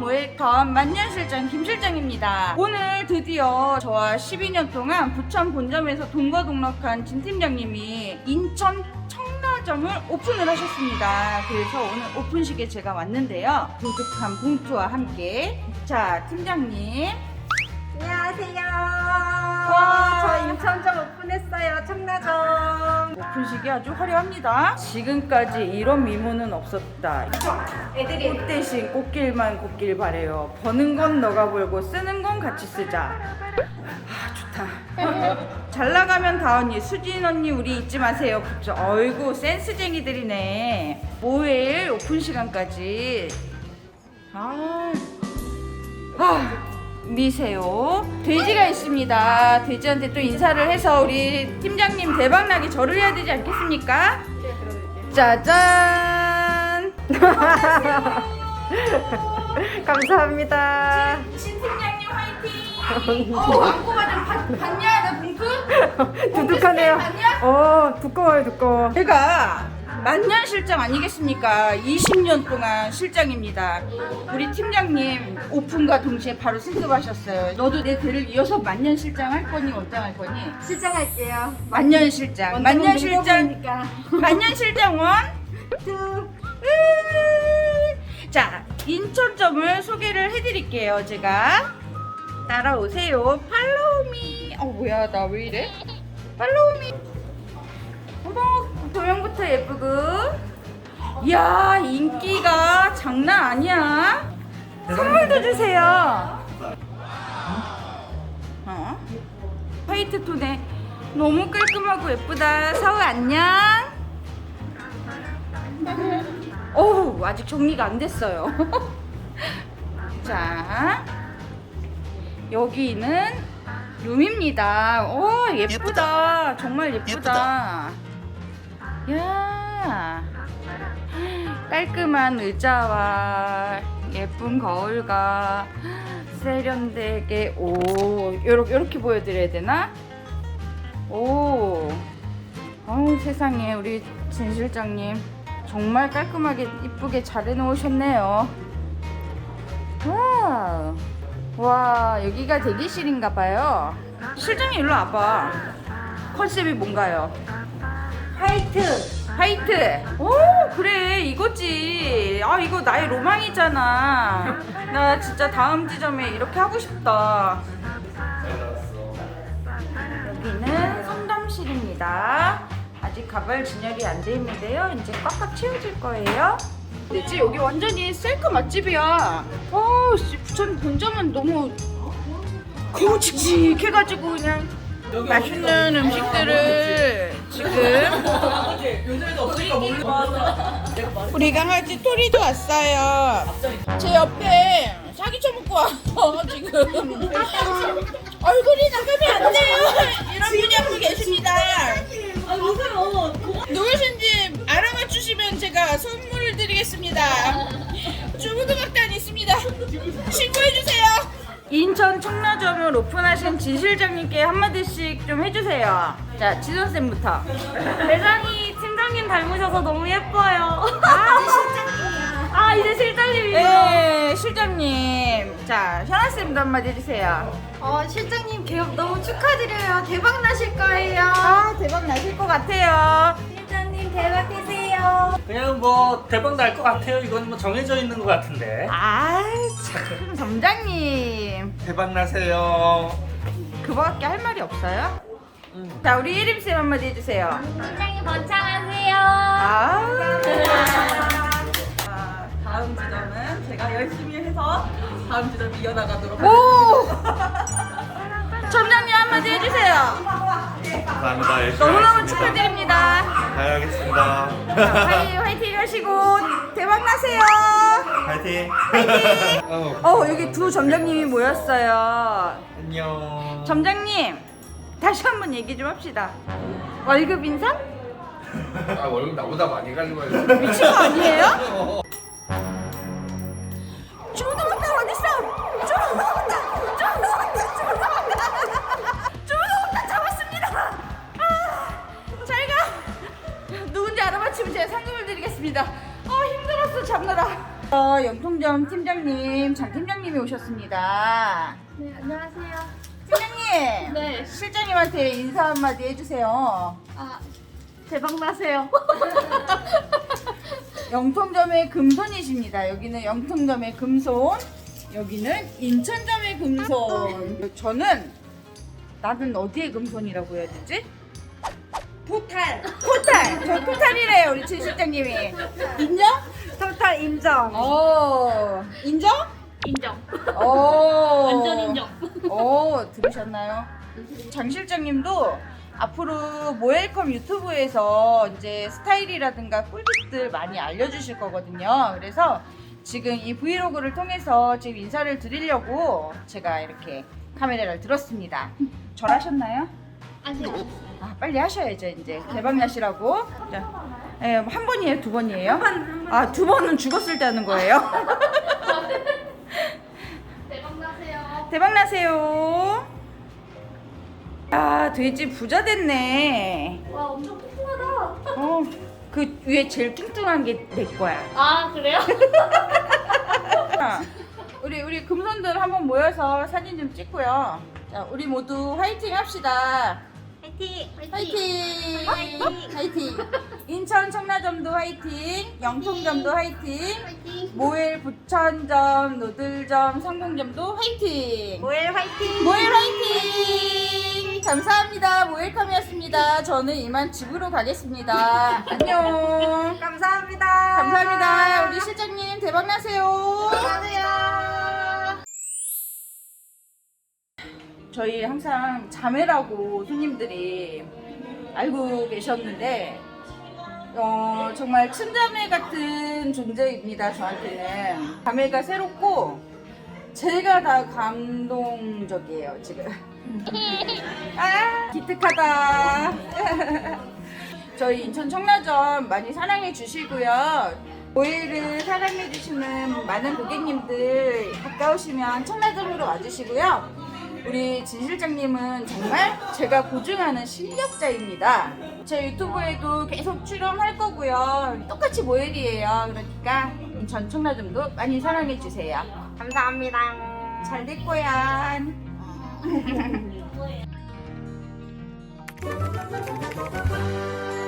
모의컴 만년실장 김실장입니다. 오늘 드디어 저와 12년 동안 부천 본점에서 동거동락한 진 팀장님이 인천 청라점을 오픈을 하셨습니다. 그래서 오늘 오픈식에 제가 왔는데요. 도둑한 봉투와 함께 자 팀장님 안녕하세요. 와. 저 인천점 오픈했어요. 청라점. 오픈식이 아주 화려합니다. 지금까지 이런 미모는 없었다. 애들이 꽃 대신 꽃길만 걷길 바래요. 버는 건 너가 벌고 쓰는 건 같이 쓰자. 아 좋다. 잘 나가면 다 언니, 수진 언니 우리 잊지 마세요. 그쵸? 어이구 센스쟁이들이네. 모일 오픈 시간까지. 아, 아 미세요. 돼지가 있습니다. 돼지한테 또 인사를 해서 우리 팀장님 대박나게 절을 해야 되지 않겠습니까? 짜잔. 감사합니다. 신 팀장님 화이팅! 어, 왕꼬가 좀 봤- 봤냐? 나 봉투? 두둑하네요. 봤냐? 어, 두꺼워요, 두꺼워. 제가 만년 실장 아니겠습니까? 20년 동안 실장입니다. 우리 팀장님 오픈과 동시에 바로 승급하셨어요. 너도 내 대를 이어서 만년 실장 할 거니 원장 할 거니? 실장할게요. 만년 실장. 만년 실장. 만년 실장 원, 투, 으. 자, 인천점을 소개를 해드릴게요. 제가 따라오세요. 팔로우미. 어 뭐야 나 왜 이래? 팔로우미. 조명부터 예쁘고. 이야 인기가 장난 아니야. 선물도 주세요. 어? 화이트 톤에 너무 깔끔하고 예쁘다. 서우 안녕. 어우 아직 정리가 안 됐어요. 자 여기는 룸입니다. 오 예쁘다. 정말 예쁘다. 야 깔끔한 의자와 예쁜 거울과 세련되게 오 요렇게, 요렇게 보여드려야 되나? 오 어우 세상에 우리 진 실장님 정말 깔끔하게 이쁘게 잘 해놓으셨네요. 와, 와 여기가 대기실인가 봐요. 실장님 일로 와봐. 컨셉이 뭔가요? 화이트. 화이트. 오 그래 이거지. 아 이거 나의 로망이잖아. 나 진짜 다음 지점에 이렇게 하고 싶다. 여기는 상담실입니다. 아직 가발 진열이 안 돼 있는데요. 이제 꽉꽉 채워질 거예요. 그치 여기 완전히 셀카 맛집이야. 어, 씨, 부천 본점은 너무 굵직직해가지고 그냥 맛있는 음식들을 지금 우리 강아지 토리도 왔어요. 제 옆에 사기 쳐먹고 와서 지금 얼굴이 나가면 안 돼요. 이런 분이 한 분 계십니다. 누구신지 알아봐 주시면 제가 선물을 드리겠습니다. 주부도박단 있습니다. 신고해 주세요. 인천 청라점을 오픈하신 진 실장님께 한마디씩 좀 해주세요. 자, 지선 쌤부터. 팀장님 닮으셔서 너무 예뻐요. 아, 실장님이야. 아, 이제 실장님이요. 네, 실장님. 자, 현아 쌤도 한마디 해주세요. 어, 실장님 개업 너무 축하드려요. 대박 나실 거예요. 아, 대박 나실 것 같아요. 실장님 대박 되세요. 그냥 뭐 대박 날 것 같아요. 이건 뭐 정해져 있는 것 같은데. 아, 참, 점장님. 대박 나세요. 그거밖에 할 말이 없어요? 자, 우리 예림 쌤 한마디 해주세요. 팀장님 번창하세요. 아, 아, 다음 지점은 제가 열심히 해서 다음 지점 이어나가도록 오! 점장님 한마디 해주세요. 감사합니다. 열심히 너무너무 하겠습니다. 축하드립니다. 다녀오겠습니다. 자, 화이, 화이팅 하시고 대박 나세요. 파이팅. 어, 어, 여기 두 점장님이 모였어요. 안녕. 점장님, 다시 한번 얘기 좀 합시다. 월급 인상? 아 월급 나보다 많이 가는 거예요. 미친 거 아니에요? 어딨어? 잡았습니다! 아, 잘 가! 누군지 알아맞히면 제가 상금을 드리겠습니다. 어, 힘들었어, 잡느라. 어, 영통점 팀장님, 장 팀장님이 오셨습니다. 네, 안녕하세요. 팀장님, 네. 실장님한테 인사 한마디 해주세요. 아, 대박 나세요. 영통점의 금손이십니다. 여기는 영통점의 금손, 여기는 인천점의 금손. 저는 나는 어디의 금손이라고 해야 되지? 포탈. 포탈. 저 포탈이래요, 우리 최 실장님이. 인정? 토탈 인정. 어, 인정? 인정. 어. 완전 인정. 어, 들으셨나요? 장 실장님도 앞으로 모엘컴 유튜브에서 이제 스타일이라든가 꿀팁들 많이 알려주실 거거든요. 그래서 지금 이 브이로그를 통해서 지금 인사를 드리려고 제가 이렇게 카메라를 들었습니다. 절하셨나요? 안 아, 빨리 하셔야죠, 이제. 대박 나시라고. 자, 예, 한 번이에요, 두 번이에요? 아, 두 번은 죽었을 때 하는 거예요? 대박 나세요. 대박 나세요. 아, 돼지 부자 됐네. 와 엄청 튼튼하다. 어, 그 위에 제일 뚱뚱한 게 내 거야. 아 그래요? 자, 우리 우리 금손들 한번 모여서 사진 좀 찍고요. 자, 우리 모두 화이팅 합시다. 화이팅. 화이팅! 화이팅! 인천 청라점도 화이팅! 영통점도 화이팅! 화이팅. 모엘 부천점, 노들점, 성공점도 화이팅! 모엘 화이팅. 모엘 화이팅! 감사합니다. 모엘컴이었습니다. 저는 이만 집으로 가겠습니다. 안녕. 감사합니다. 감사합니다. 우리 실장님 대박 나세요. 안녕하세요. 저희 항상 자매라고 손님들이 알고 계셨는데 어, 정말 친자매 같은 존재입니다. 저한테는 자매가 새롭고 제가 다 감동적이에요 지금. 아 기특하다. 저희 인천 청라점 많이 사랑해 주시고요. 오일을 사랑해 주시는 많은 고객님들 가까우시면 청라점으로 와주시고요. 우리 진 실장님은 정말 제가 고증하는 실력자입니다. 제 유튜브에도 계속 출연할 거고요. 똑같이 모일이에요. 그러니까 인천 청라점도 많이 사랑해 주세요. 감사합니다. 잘 될 거야.